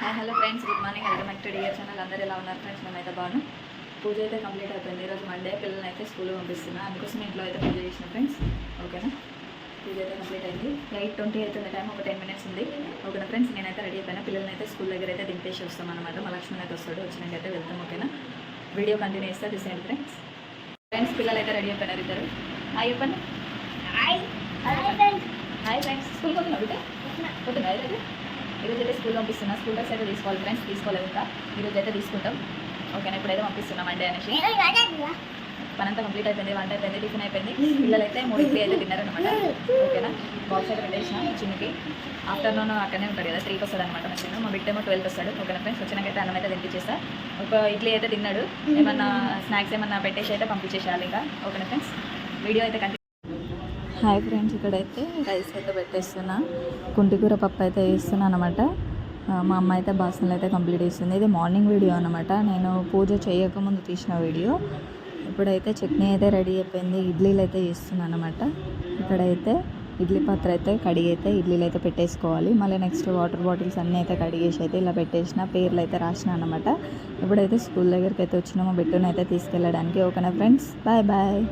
Hi hello friends good morning welcome back to dear channel అందరూ ఎలా ఉన్నారు friends మేమైతే బాగున్నాం. పూజ అయితే కంప్లీట్ అయిపోయింది. ఈరోజు మండే పిల్లల్ని అయితే స్కూల్కి పంపిస్తున్నా. అందుకోసం ఇంట్లో అయితే పూజ చేసిన ఫ్రెండ్స్ ఓకేనా పూజ అయితే కంప్లీట్ అయింది. ఎయిట్ ట్వంటీ అవుతుంది టైం ఒక టెన్ మినిట్స్ ఉంది. ఓకేనా ఫ్రెండ్స్ నేనైతే రెడీ అయిపోయినా. పిల్లల్ని అయితే స్కూల్ దగ్గర అయితే దింపేసి వస్తాం అనమాట మా లక్ష్మణ్ అయితే వస్తాడు. వచ్చినాకైతే వెళ్తాం. ఓకేనా వీడియో కంటిన్యూ చేస్తే. చూసేయండి ఫ్రెండ్స్ ఫ్రెండ్స్ పిల్లలు అయితే రెడీ అయిపోయినారు ఇద్దరు. హాయ్ చెప్పండి. హాయ్ హాయ్ ఫ్రెండ్స్ స్కూల్కి పోతున్నావు బిడ్డ? పోతున్నా ఈరోజు అయితే స్కూల్ పంపిస్తున్నా. స్కూల్ డ్రెస్ అయితే తీసుకోవాలి ఫ్రెండ్స్ తీసుకోలేదు ఇంకా. ఈరోజు అయితే తీసుకుంటాం ఓకేనా ఇప్పుడైతే పంపిస్తున్నాం అండి అనేసి. పనంతా కంప్లీట్ అయిపోయింది వంట అయిపోయింది టిఫిన్ అయిపోయింది. పిల్లలు అయితే మూడు ఇడ్లీ అయితే తిన్నారనమాట ఓకేనా బాక్స్ అయితే పెట్టేసిన చిన్నకి. ఆఫ్టర్నూన్ అక్కడనే ఉంటాడు కదా త్రీకి వస్తాడు అనమాట మధ్యాహ్నం మా బిడ్డ ఏమో ట్వెల్త్ వస్తాడు. ఓకేనా ఫ్రెండ్స్ వచ్చినాకైతే అన్నం అయితే తినిపించేస్తా ఒక ఇడ్లీ అయితే తిన్నాడు. ఏమన్నా స్నాక్స్ ఏమన్నా పెట్టేసి అయితే పంపించేసేయాలి ఇంకా. ఓకేనా ఫ్రెండ్స్ వీడియో అయితే హాయ్ ఫ్రెండ్స్ ఇక్కడైతే రైస్ అయితే పెట్టేస్తున్నా. కుంటికూర పప్పు అయితే వేస్తున్నా అనమాట మా అమ్మ అయితే బాసనలు అయితే కంప్లీట్ చేస్తుంది. ఇది మార్నింగ్ వీడియో అనమాట నేను పూజ చేయకముందు తీసిన వీడియో. ఇప్పుడైతే చట్నీ అయితే రెడీ అయిపోయింది. ఇడ్లీలు అయితే చేస్తున్నాను అనమాట ఇక్కడైతే ఇడ్లీ పాత్ర అయితే కడిగి అయితే ఇడ్లీలు అయితే పెట్టేసుకోవాలి. మళ్ళీ నెక్స్ట్ వాటర్ బాటిల్స్ అన్నీ అయితే కడిగేసి అయితే ఇలా పెట్టేసిన పేర్లు అయితే రాసిన అనమాట ఇప్పుడైతే స్కూల్ దగ్గరికి అయితే వచ్చినాము బిట్టును అయితే తీసుకెళ్ళడానికి. ఓకేనా ఫ్రెండ్స్? Bye bye.